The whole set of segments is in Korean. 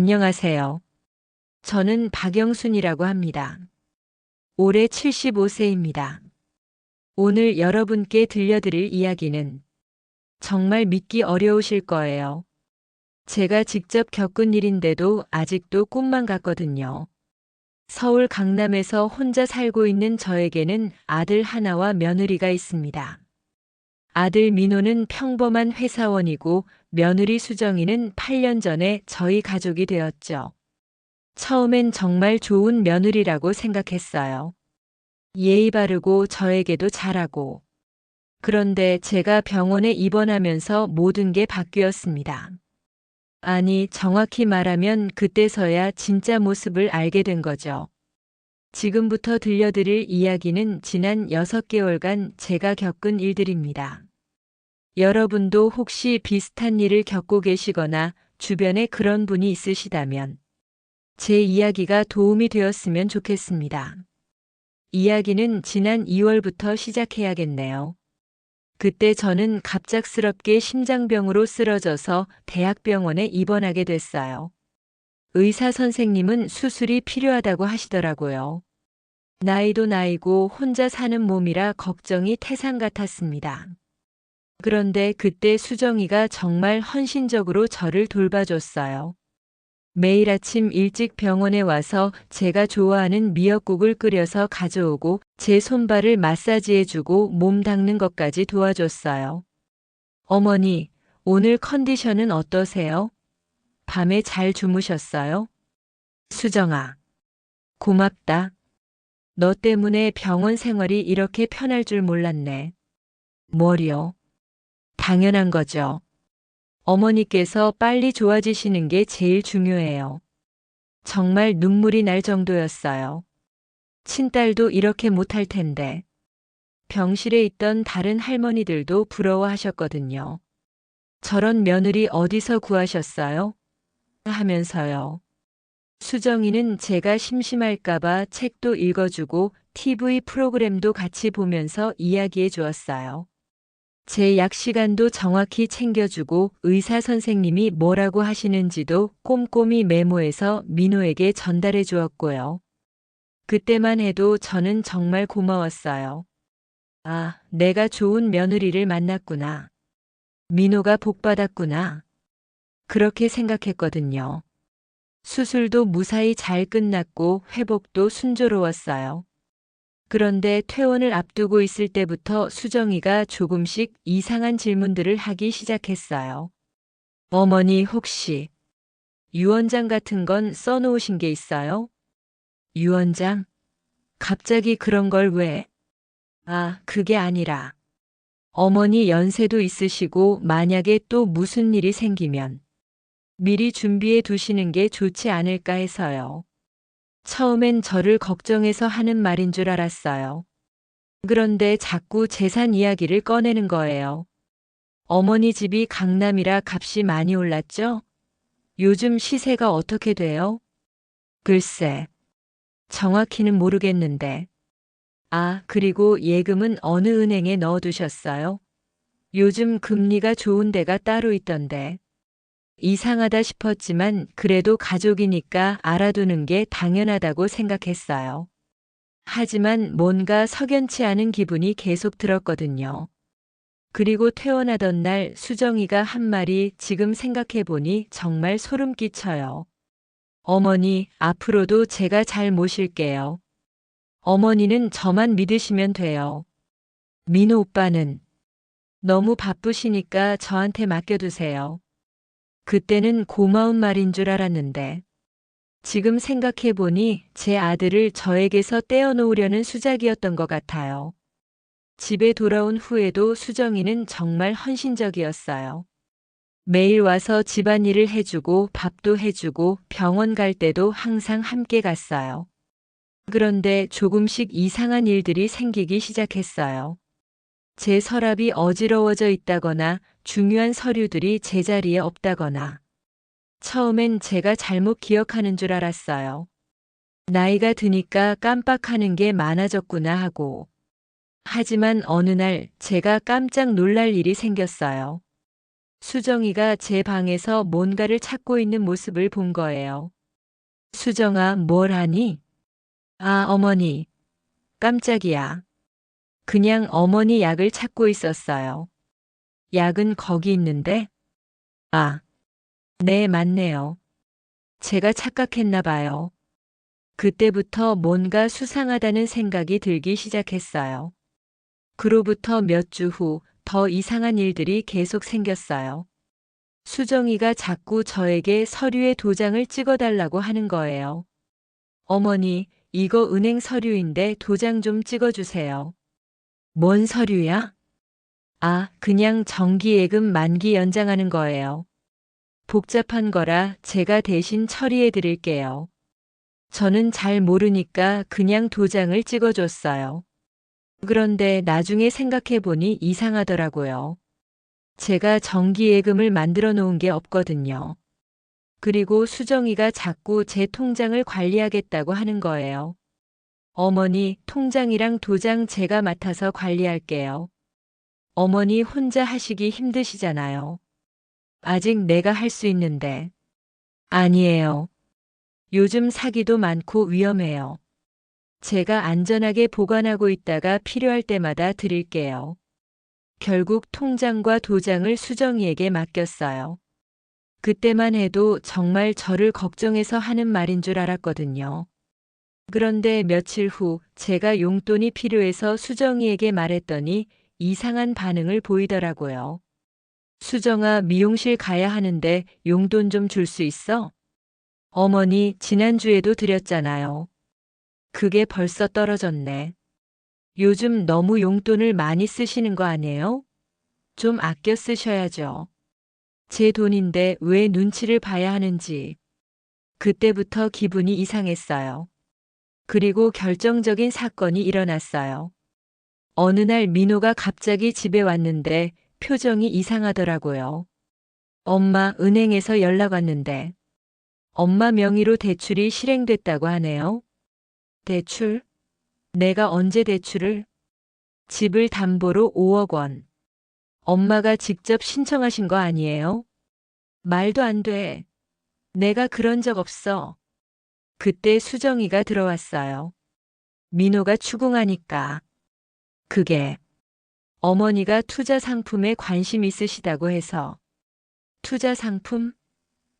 안녕하세요. 저는 박영순이라고 합니다. 올해 75세입니다. 오늘 여러분께 들려드릴 이야기는 정말 믿기 어려우실 거예요. 제가 직접 겪은 일인데도 아직도 꿈만 같거든요. 서울 강남에서 혼자 살고 있는 저에게는 아들 하나와 며느리가 있습니다. 아들 민호는 평범한 회사원이고 며느리 수정이는 8년 전에 저희 가족이 되었죠. 처음엔 정말 좋은 며느리라고 생각했어요. 예의 바르고 저에게도 잘하고. 그런데 제가 병원에 입원하면서 모든 게 바뀌었습니다. 아니, 정확히 말하면 그때서야 진짜 모습을 알게 된 거죠. 지금부터 들려드릴 이야기는 지난 6개월간 제가 겪은 일들입니다. 여러분도 혹시 비슷한 일을 겪고 계시거나 주변에 그런 분이 있으시다면 제 이야기가 도움이 되었으면 좋겠습니다. 이야기는 지난 2월부터 시작해야겠네요. 그때 저는 갑작스럽게 심장병으로 쓰러져서 대학병원에 입원하게 됐어요. 의사 선생님은 수술이 필요하다고 하시더라고요. 나이도 나이고 혼자 사는 몸이라 걱정이 태산 같았습니다. 그런데 그때 수정이가 정말 헌신적으로 저를 돌봐줬어요. 매일 아침 일찍 병원에 와서 제가 좋아하는 미역국을 끓여서 가져오고 제 손발을 마사지해주고 몸 닦는 것까지 도와줬어요. 어머니, 오늘 컨디션은 어떠세요? 밤에 잘 주무셨어요? 수정아. 고맙다. 너 때문에 병원 생활이 이렇게 편할 줄 몰랐네. 뭐려? 당연한 거죠. 어머니께서 빨리 좋아지시는 게 제일 중요해요. 정말 눈물이 날 정도였어요. 친딸도 이렇게 못할 텐데. 병실에 있던 다른 할머니들도 부러워하셨거든요. 저런 며느리 어디서 구하셨어요? 하면서요. 수정이는 제가 심심할까봐 책도 읽어주고 TV 프로그램도 같이 보면서 이야기해 주었어요. 제 약 시간도 정확히 챙겨주고 의사 선생님이 뭐라고 하시는지도 꼼꼼히 메모해서 민호에게 전달해 주었고요. 그때만 해도 저는 정말 고마웠어요. 아, 내가 좋은 며느리를 만났구나. 민호가 복받았구나. 그렇게 생각했거든요. 수술도 무사히 잘 끝났고 회복도 순조로웠어요. 그런데 퇴원을 앞두고 있을 때부터 수정이가 조금씩 이상한 질문들을 하기 시작했어요. 어머니 혹시 유언장 같은 건 써놓으신 게 있어요? 유언장? 갑자기 그런 걸 왜? 아, 그게 아니라. 어머니 연세도 있으시고 만약에 또 무슨 일이 생기면 미리 준비해 두시는 게 좋지 않을까 해서요. 처음엔 저를 걱정해서 하는 말인 줄 알았어요. 그런데 자꾸 재산 이야기를 꺼내는 거예요. 어머니 집이 강남이라 값이 많이 올랐죠? 요즘 시세가 어떻게 돼요? 글쎄. 정확히는 모르겠는데. 아, 그리고 예금은 어느 은행에 넣어두셨어요? 요즘 금리가 좋은 데가 따로 있던데. 이상하다 싶었지만 그래도 가족이니까 알아두는 게 당연하다고 생각했어요. 하지만 뭔가 석연치 않은 기분이 계속 들었거든요. 그리고 퇴원하던 날 수정이가 한 말이 지금 생각해보니 정말 소름 끼쳐요. 어머니, 앞으로도 제가 잘 모실게요. 어머니는 저만 믿으시면 돼요. 민호 오빠는 너무 바쁘시니까 저한테 맡겨두세요. 그때는 고마운 말인 줄 알았는데 지금 생각해보니 제 아들을 저에게서 떼어놓으려는 수작이었던 것 같아요. 집에 돌아온 후에도 수정이는 정말 헌신적이었어요. 매일 와서 집안일을 해주고 밥도 해주고 병원 갈 때도 항상 함께 갔어요. 그런데 조금씩 이상한 일들이 생기기 시작했어요. 제 서랍이 어지러워져 있다거나 중요한 서류들이 제자리에 없다거나 처음엔 제가 잘못 기억하는 줄 알았어요. 나이가 드니까 깜빡하는 게 많아졌구나 하고. 하지만 어느 날 제가 깜짝 놀랄 일이 생겼어요. 수정이가 제 방에서 뭔가를 찾고 있는 모습을 본 거예요. 수정아, 뭘 하니? 아, 어머니. 깜짝이야. 그냥 어머니 약을 찾고 있었어요. 약은 거기 있는데? 아, 네, 맞네요. 제가 착각했나 봐요. 그때부터 뭔가 수상하다는 생각이 들기 시작했어요. 그로부터 몇 주 후 더 이상한 일들이 계속 생겼어요. 수정이가 자꾸 저에게 서류에 도장을 찍어달라고 하는 거예요. 어머니, 이거 은행 서류인데 도장 좀 찍어주세요. 뭔 서류야? 아, 그냥 정기예금 만기 연장하는 거예요. 복잡한 거라 제가 대신 처리해 드릴게요. 저는 잘 모르니까 그냥 도장을 찍어줬어요. 그런데 나중에 생각해 보니 이상하더라고요. 제가 정기예금을 만들어 놓은 게 없거든요. 그리고 수정이가 자꾸 제 통장을 관리하겠다고 하는 거예요. 어머니, 통장이랑 도장 제가 맡아서 관리할게요. 어머니 혼자 하시기 힘드시잖아요. 아직 내가 할 수 있는데. 아니에요. 요즘 사기도 많고 위험해요. 제가 안전하게 보관하고 있다가 필요할 때마다 드릴게요. 결국 통장과 도장을 수정이에게 맡겼어요. 그때만 해도 정말 저를 걱정해서 하는 말인 줄 알았거든요. 그런데 며칠 후 제가 용돈이 필요해서 수정이에게 말했더니 이상한 반응을 보이더라고요. 수정아, 미용실 가야 하는데 용돈 좀 줄 수 있어? 어머니, 지난주에도 드렸잖아요. 그게 벌써 떨어졌네. 요즘 너무 용돈을 많이 쓰시는 거 아니에요? 좀 아껴 쓰셔야죠. 제 돈인데 왜 눈치를 봐야 하는지. 그때부터 기분이 이상했어요. 그리고 결정적인 사건이 일어났어요. 어느 날 민호가 갑자기 집에 왔는데 표정이 이상하더라고요. 엄마 은행에서 연락 왔는데 엄마 명의로 대출이 실행됐다고 하네요. 대출? 내가 언제 대출을? 집을 담보로 5억 원. 엄마가 직접 신청하신 거 아니에요? 말도 안 돼. 내가 그런 적 없어. 그때 수정이가 들어왔어요. 민호가 추궁하니까. 그게 어머니가 투자 상품에 관심 있으시다고 해서. 투자 상품?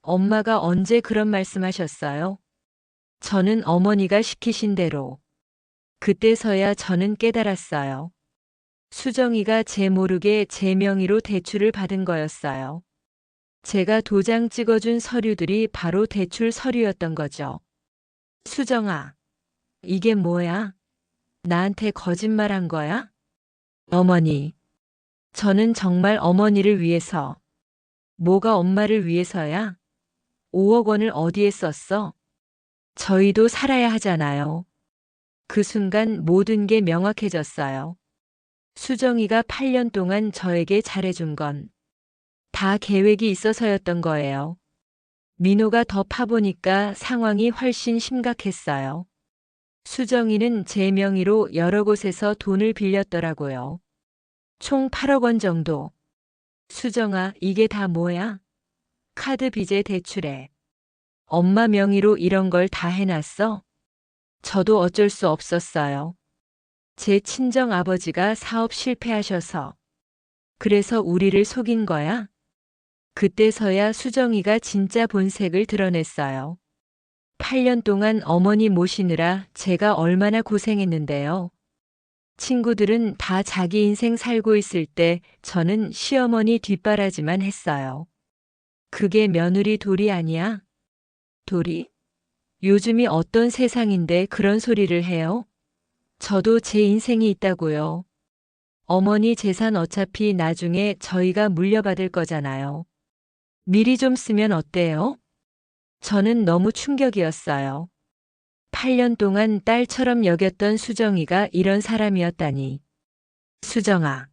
엄마가 언제 그런 말씀하셨어요? 저는 어머니가 시키신 대로. 그때서야 저는 깨달았어요. 수정이가 제 모르게 제 명의로 대출을 받은 거였어요. 제가 도장 찍어준 서류들이 바로 대출 서류였던 거죠. 수정아, 이게 뭐야? 나한테 거짓말 한 거야? 어머니, 저는 정말 어머니를 위해서. 뭐가 엄마를 위해서야? 5억 원을 어디에 썼어? 저희도 살아야 하잖아요. 그 순간 모든 게 명확해졌어요. 수정이가 8년 동안 저에게 잘해준 건 다 계획이 있어서였던 거예요. 민호가 더 파보니까 상황이 훨씬 심각했어요. 수정이는 제 명의로 여러 곳에서 돈을 빌렸더라고요. 총 8억 원 정도. 수정아, 이게 다 뭐야? 카드 빚에 대출에. 엄마 명의로 이런 걸 다 해놨어? 저도 어쩔 수 없었어요. 제 친정 아버지가 사업 실패하셔서. 그래서 우리를 속인 거야? 그때서야 수정이가 진짜 본색을 드러냈어요. 8년 동안 어머니 모시느라 제가 얼마나 고생했는데요. 친구들은 다 자기 인생 살고 있을 때 저는 시어머니 뒷바라지만 했어요. 그게 며느리 돌이 아니야? 돌이? 요즘이 어떤 세상인데 그런 소리를 해요? 저도 제 인생이 있다고요. 어머니 재산 어차피 나중에 저희가 물려받을 거잖아요. 미리 좀 쓰면 어때요? 저는 너무 충격이었어요. 8년 동안 딸처럼 여겼던 수정이가 이런 사람이었다니. 수정아.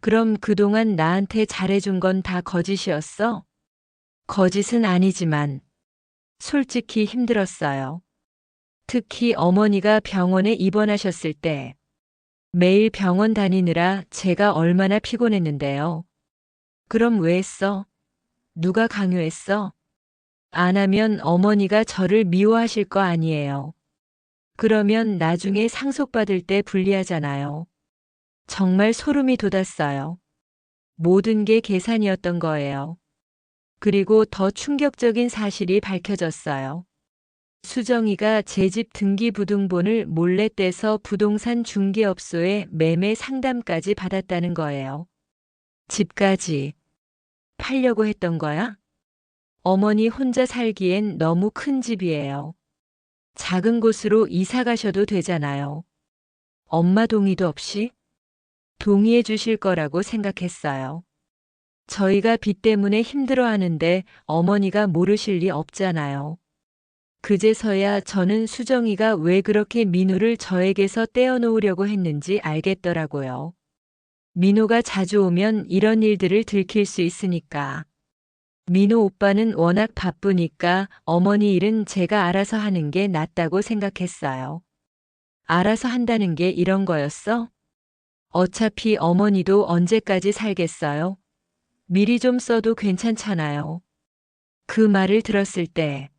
그럼 그동안 나한테 잘해준 건 다 거짓이었어? 거짓은 아니지만, 솔직히 힘들었어요. 특히 어머니가 병원에 입원하셨을 때, 매일 병원 다니느라 제가 얼마나 피곤했는데요. 그럼 왜 했어? 누가 강요했어? 안 하면 어머니가 저를 미워하실 거 아니에요. 그러면 나중에 상속받을 때 불리하잖아요. 정말 소름이 돋았어요. 모든 게 계산이었던 거예요. 그리고 더 충격적인 사실이 밝혀졌어요. 수정이가 제 집 등기부등본을 몰래 떼서 부동산 중개업소에 매매 상담까지 받았다는 거예요. 집까지 팔려고 했던 거야? 어머니 혼자 살기엔 너무 큰 집이에요. 작은 곳으로 이사 가셔도 되잖아요. 엄마 동의도 없이 동의해 주실 거라고 생각했어요. 저희가 빚 때문에 힘들어 하는데 어머니가 모르실 리 없잖아요. 그제서야 저는 수정이가 왜 그렇게 민호를 저에게서 떼어놓으려고 했는지 알겠더라고요. 민호가 자주 오면 이런 일들을 들킬 수 있으니까. 민호 오빠는 워낙 바쁘니까 어머니 일은 제가 알아서 하는 게 낫다고 생각했어요. 알아서 한다는 게 이런 거였어? 어차피 어머니도 언제까지 살겠어요? 미리 좀 써도 괜찮잖아요. 그 말을 들었을 때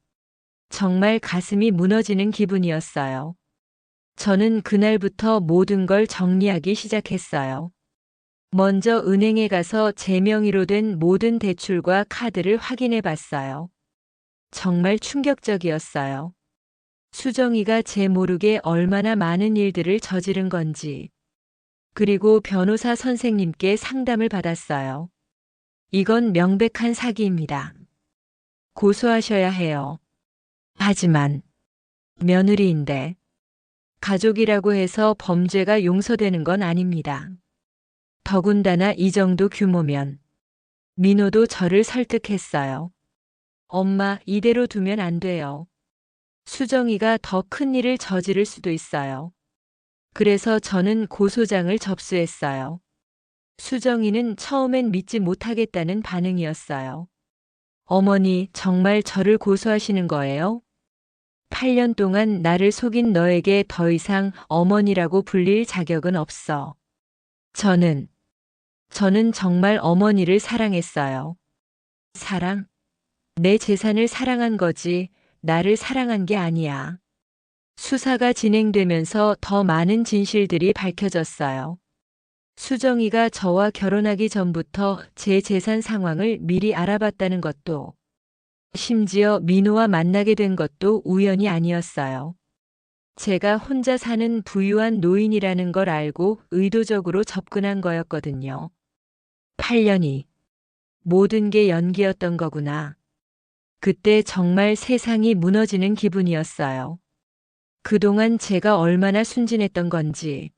정말 가슴이 무너지는 기분이었어요. 저는 그날부터 모든 걸 정리하기 시작했어요. 먼저 은행에 가서 제 명의로 된 모든 대출과 카드를 확인해 봤어요. 정말 충격적이었어요. 수정이가 제 모르게 얼마나 많은 일들을 저지른 건지. 그리고 변호사 선생님께 상담을 받았어요. 이건 명백한 사기입니다. 고소하셔야 해요. 하지만 며느리인데 가족이라고 해서 범죄가 용서되는 건 아닙니다. 더군다나 이 정도 규모면 민호도 저를 설득했어요. 엄마, 이대로 두면 안 돼요. 수정이가 더 큰 일을 저지를 수도 있어요. 그래서 저는 고소장을 접수했어요. 수정이는 처음엔 믿지 못하겠다는 반응이었어요. 어머니, 정말 저를 고소하시는 거예요? 8년 동안 나를 속인 너에게 더 이상 어머니라고 불릴 자격은 없어. 저는, 저는 정말 어머니를 사랑했어요. 사랑? 내 재산을 사랑한 거지, 나를 사랑한 게 아니야. 수사가 진행되면서 더 많은 진실들이 밝혀졌어요. 수정이가 저와 결혼하기 전부터 제 재산 상황을 미리 알아봤다는 것도, 심지어 민호와 만나게 된 것도 우연이 아니었어요. 제가 혼자 사는 부유한 노인이라는 걸 알고 의도적으로 접근한 거였거든요. 8년이 모든 게 연기였던 거구나. 그때 정말 세상이 무너지는 기분이었어요. 그동안 제가 얼마나 순진했던 건지.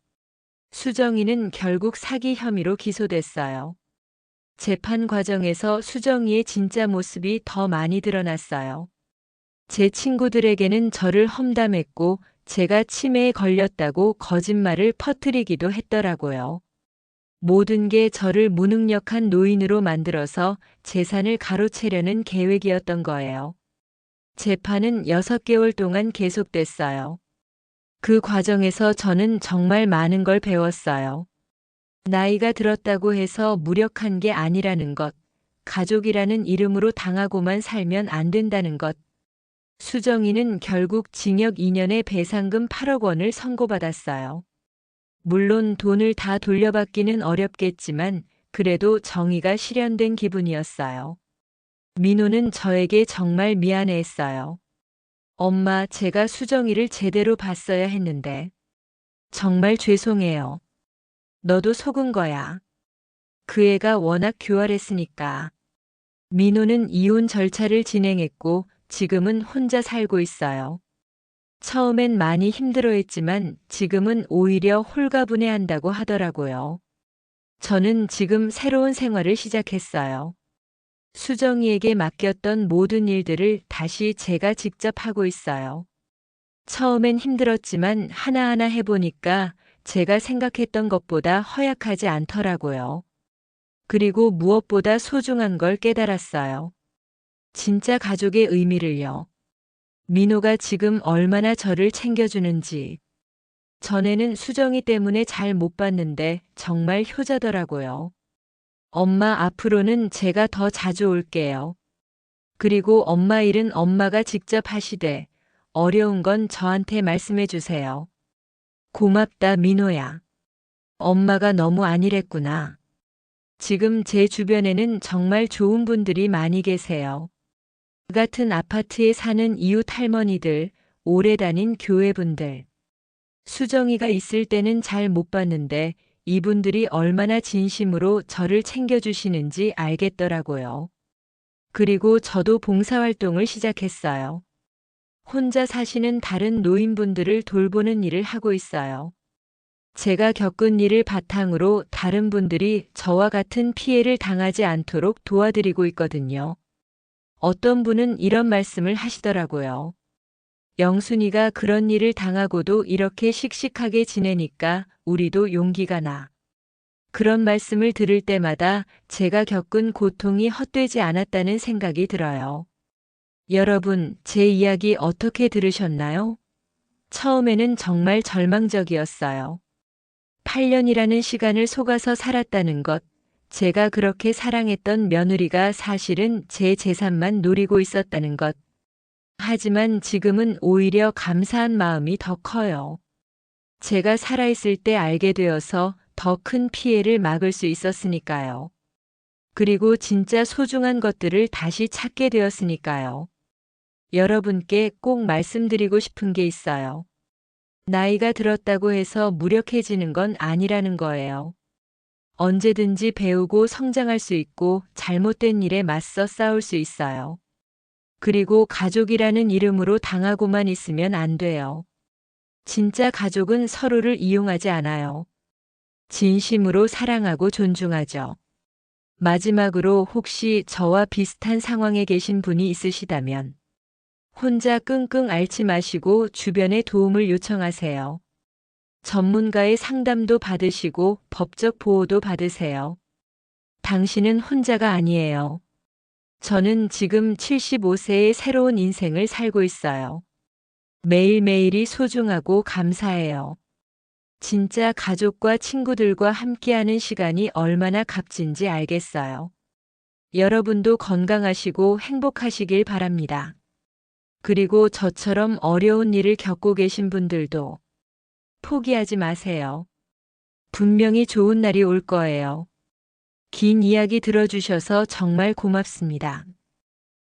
수정이는 결국 사기 혐의로 기소됐어요. 재판 과정에서 수정이의 진짜 모습이 더 많이 드러났어요. 제 친구들에게는 저를 험담했고 제가 치매에 걸렸다고 거짓말을 퍼뜨리기도 했더라고요. 모든 게 저를 무능력한 노인으로 만들어서 재산을 가로채려는 계획이었던 거예요. 재판은 6개월 동안 계속됐어요. 그 과정에서 저는 정말 많은 걸 배웠어요. 나이가 들었다고 해서 무력한 게 아니라는 것, 가족이라는 이름으로 당하고만 살면 안 된다는 것. 수정이는 결국 징역 2년에 배상금 8억 원을 선고받았어요. 물론 돈을 다 돌려받기는 어렵겠지만 그래도 정의가 실현된 기분이었어요. 민호는 저에게 정말 미안해했어요. 엄마, 제가 수정이를 제대로 봤어야 했는데. 정말 죄송해요. 너도 속은 거야. 그 애가 워낙 교활했으니까. 민호는 이혼 절차를 진행했고 지금은 혼자 살고 있어요. 처음엔 많이 힘들어했지만 지금은 오히려 홀가분해한다고 하더라고요. 저는 지금 새로운 생활을 시작했어요. 수정이에게 맡겼던 모든 일들을 다시 제가 직접 하고 있어요. 처음엔 힘들었지만 하나하나 해보니까 제가 생각했던 것보다 허약하지 않더라고요. 그리고 무엇보다 소중한 걸 깨달았어요. 진짜 가족의 의미를요. 민호가 지금 얼마나 저를 챙겨주는지. 전에는 수정이 때문에 잘 못 봤는데 정말 효자더라고요. 엄마 앞으로는 제가 더 자주 올게요. 그리고 엄마 일은 엄마가 직접 하시되 어려운 건 저한테 말씀해 주세요. 고맙다, 민호야. 엄마가 너무 안일했구나. 지금 제 주변에는 정말 좋은 분들이 많이 계세요. 그 같은 아파트에 사는 이웃 할머니들, 오래 다닌 교회분들. 수정이가 있을 때는 잘 못 봤는데 이분들이 얼마나 진심으로 저를 챙겨주시는지 알겠더라고요. 그리고 저도 봉사활동을 시작했어요. 혼자 사시는 다른 노인분들을 돌보는 일을 하고 있어요. 제가 겪은 일을 바탕으로 다른 분들이 저와 같은 피해를 당하지 않도록 도와드리고 있거든요. 어떤 분은 이런 말씀을 하시더라고요. 영순이가 그런 일을 당하고도 이렇게 씩씩하게 지내니까 우리도 용기가 나. 그런 말씀을 들을 때마다 제가 겪은 고통이 헛되지 않았다는 생각이 들어요. 여러분, 제 이야기 어떻게 들으셨나요? 처음에는 정말 절망적이었어요. 8년이라는 시간을 속아서 살았다는 것, 제가 그렇게 사랑했던 며느리가 사실은 제 재산만 노리고 있었다는 것. 하지만 지금은 오히려 감사한 마음이 더 커요. 제가 살아있을 때 알게 되어서 더 큰 피해를 막을 수 있었으니까요. 그리고 진짜 소중한 것들을 다시 찾게 되었으니까요. 여러분께 꼭 말씀드리고 싶은 게 있어요. 나이가 들었다고 해서 무력해지는 건 아니라는 거예요. 언제든지 배우고 성장할 수 있고 잘못된 일에 맞서 싸울 수 있어요. 그리고 가족이라는 이름으로 당하고만 있으면 안 돼요. 진짜 가족은 서로를 이용하지 않아요. 진심으로 사랑하고 존중하죠. 마지막으로 혹시 저와 비슷한 상황에 계신 분이 있으시다면 혼자 끙끙 앓지 마시고 주변에 도움을 요청하세요. 전문가의 상담도 받으시고 법적 보호도 받으세요. 당신은 혼자가 아니에요. 저는 지금 75세의 새로운 인생을 살고 있어요. 매일매일이 소중하고 감사해요. 진짜 가족과 친구들과 함께하는 시간이 얼마나 값진지 알겠어요. 여러분도 건강하시고 행복하시길 바랍니다. 그리고 저처럼 어려운 일을 겪고 계신 분들도 포기하지 마세요. 분명히 좋은 날이 올 거예요. 긴 이야기 들어주셔서 정말 고맙습니다.